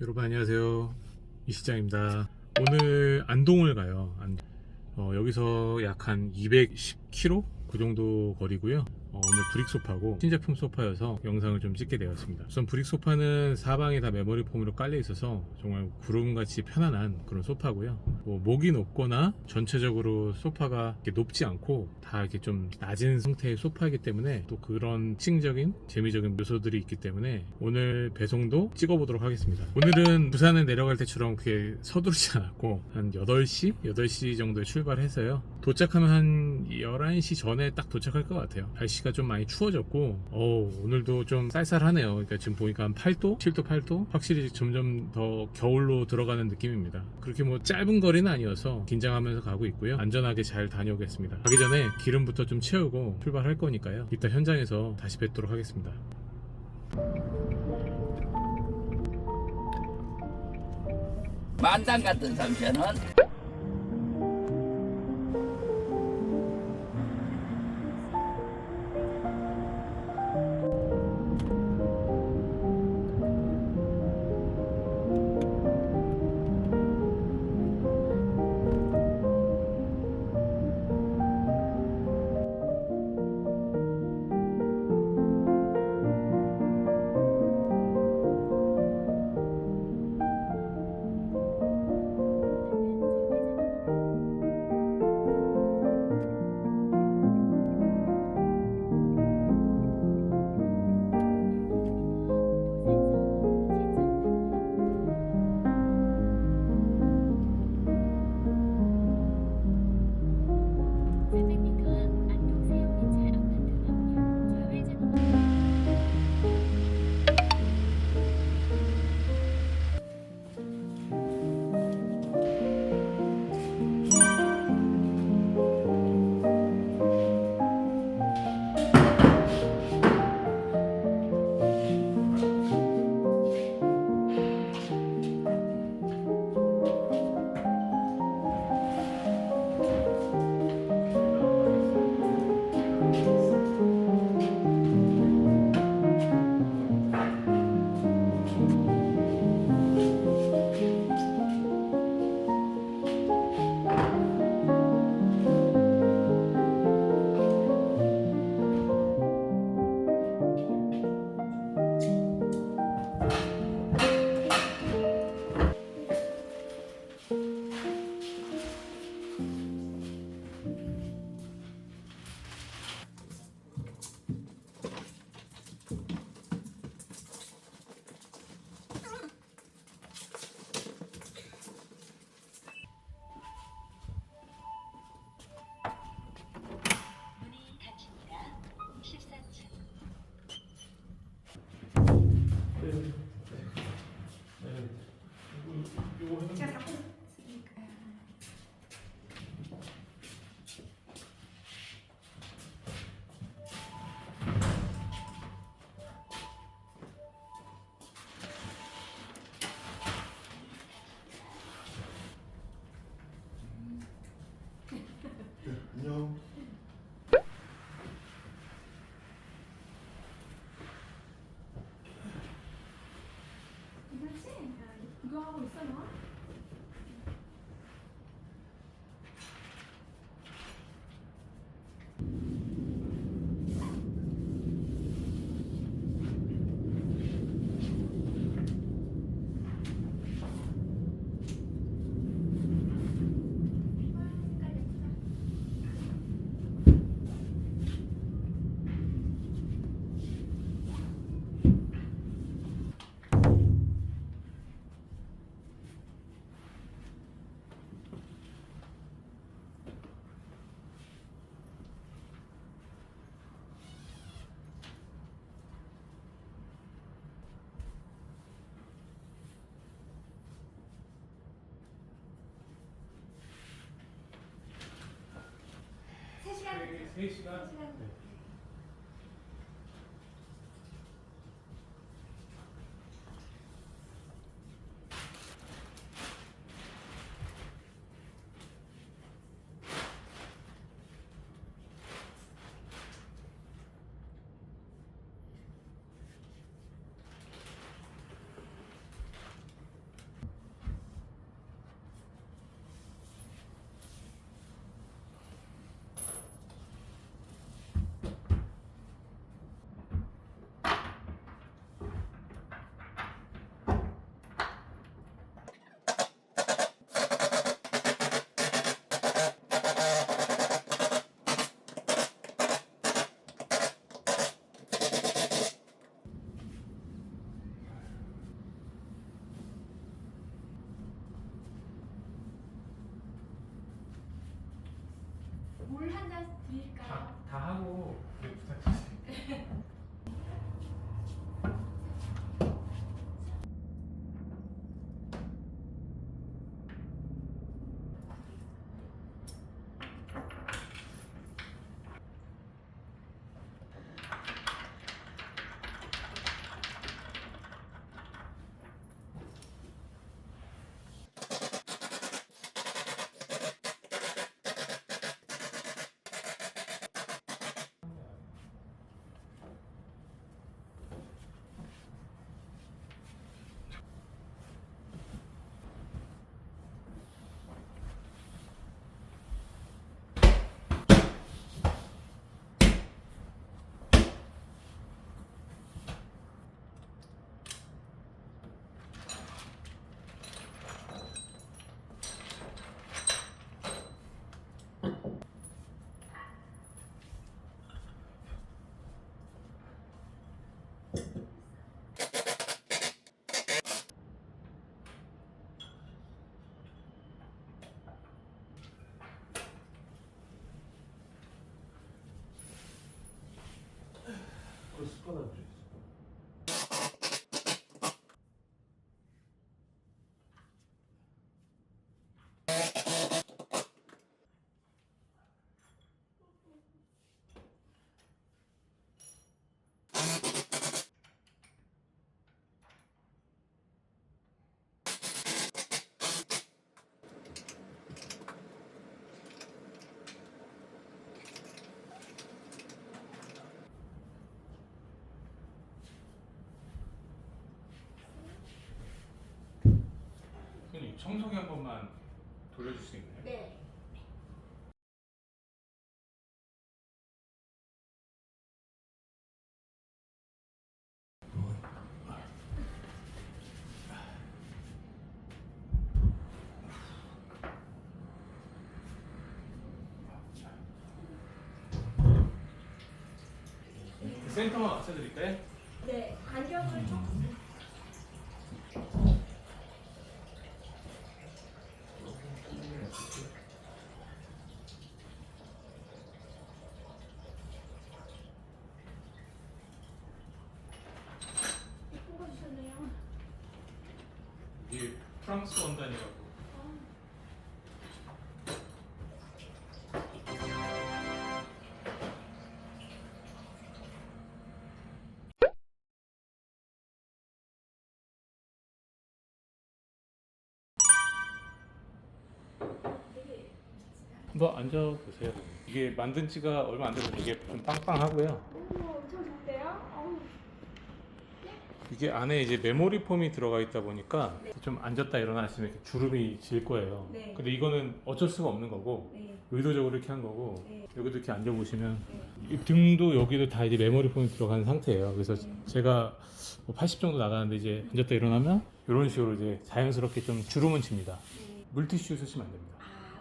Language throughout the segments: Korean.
여러분 안녕하세요. 이 시장입니다. 오늘 안동을 가요. 안동. 어, 여기서 약 한 210km 그 정도 거리고요 어, 오늘 브릭 소파고 신제품 소파여서 영상을 좀 찍게 되었습니다. 우선 브릭 소파는 사방이 다 메모리 폼으로 깔려 있어서 정말 구름같이 편안한 그런 소파고요. 뭐 목이 높거나 전체적으로 소파가 높지 않고 다 이렇게 좀 낮은 상태의 소파이기 때문에 또 그런 특징적인 재미적인 요소들이 있기 때문에 오늘 배송도 찍어보도록 하겠습니다. 오늘은 부산에 내려갈 때처럼 그렇게 서두르지 않았고 한 8시? 8시 정도에 출발해서요. 도착하면 한 11시 전에 딱 도착할 것 같아요. 날씨 가 좀 많이 추워졌고 어 오늘도 좀 쌀쌀하네요. 그러니까 지금 보니까 한 8도? 7도 8도? 확실히 점점 더 겨울로 들어가는 느낌입니다. 그렇게 뭐 짧은 거리는 아니어서 긴장하면서 가고 있고요. 안전하게 잘 다녀오겠습니다. 가기 전에 기름부터 좀 채우고 출발할 거니까요. 이따 현장에서 다시 뵙도록 하겠습니다. 만당 같은 상태는 이거 하고 있어 너? 세 청소기 한 번만 돌려줄 수 있나요? 네. 그 센터만 맞춰드릴까요? 네. 간격을 조금. 예쁜 거 주셨네요. 이게 프랑스 원단이라고. 한번 앉아 보세요. 이게 만든 지가 얼마 안 돼서 이게 좀 빵빵하고요. 오, 엄청? 어우, 이게 안에 이제 메모리 폼이 들어가 있다 보니까 좀 앉았다 일어나시면 이렇게 주름이 질 거예요. 네. 근데 이거는 어쩔 수가 없는 거고 네. 의도적으로 이렇게 한 거고 네. 여기도 이렇게 앉아 보시면 네. 이 등도 여기도 다 이제 메모리 폼이 들어간 상태예요. 그래서 네. 제가 뭐80 정도 나가는데 이제 앉았다 일어나면 이런 식으로 이제 자연스럽게 좀 주름은 칩니다. 네. 물티슈 쓰시면 안 됩니다.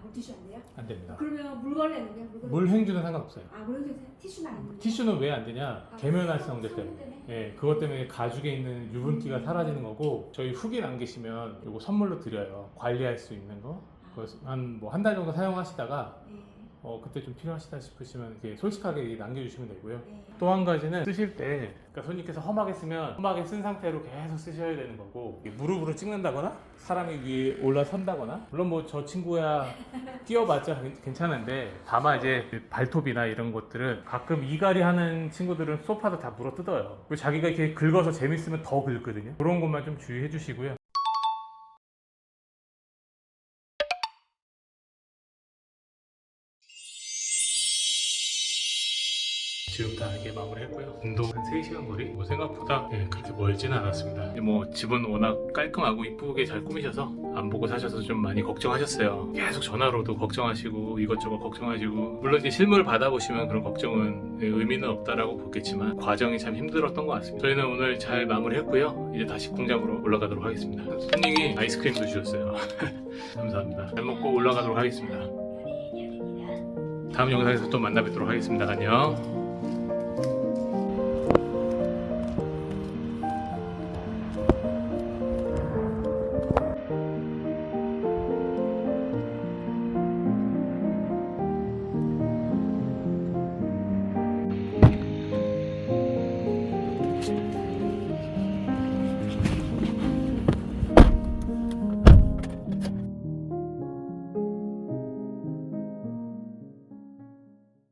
아, 물티슈 안 돼요? 안 됩니다. 그러면 물걸레는요? 물걸레. 물 행주는 상관없어요. 아, 물걸레 티슈는 아닌데. 티슈는 왜 안 되냐? 아, 계면활성제 성분 때문에. 때문에? 예, 그것 때문에 가죽에 있는 유분기가 사라지는 거고 저희 후기 남기시면 이거 선물로 드려요. 관리할 수 있는 거. 한뭐한 달 정도 사용하시다가 네. 어, 그때 좀 필요하시다 싶으시면 이렇게 솔직하게 남겨주시면 되고요. 네. 또 한 가지는 쓰실 때 그러니까 손님께서 험하게 쓰면 험하게 쓴 상태로 계속 쓰셔야 되는 거고 무릎으로 찍는다거나 사람이 위에 올라선다거나 물론 뭐 저 친구야 뛰어봤자 괜- 괜찮은데 다만 이제 발톱이나 이런 것들은 가끔 이갈이 하는 친구들은 소파도 다 물어 뜯어요 그리고 자기가 이렇게 긁어서 재밌으면 더 긁거든요 그런 것만 좀 주의해 주시고요 지금 다 이렇게 마무리했고요. 운동 한 3시간 거리? 뭐 생각보다 예, 그렇게 멀지는 않았습니다. 예, 뭐 집은 워낙 깔끔하고 이쁘게 잘 꾸미셔서 안 보고 사셔서 좀 많이 걱정하셨어요. 계속 전화로도 걱정하시고 이것저것 걱정하시고 물론 이제 실물 받아보시면 그런 걱정은 예, 의미는 없다라고 보겠지만 과정이 참 힘들었던 것 같습니다. 저희는 오늘 잘 마무리했고요. 이제 다시 공장으로 올라가도록 하겠습니다. 손님이 아이스크림도 주셨어요. 감사합니다. 잘 먹고 올라가도록 하겠습니다. 약입니다. 다음 영상에서 또 만나 뵙도록 하겠습니다. 안녕.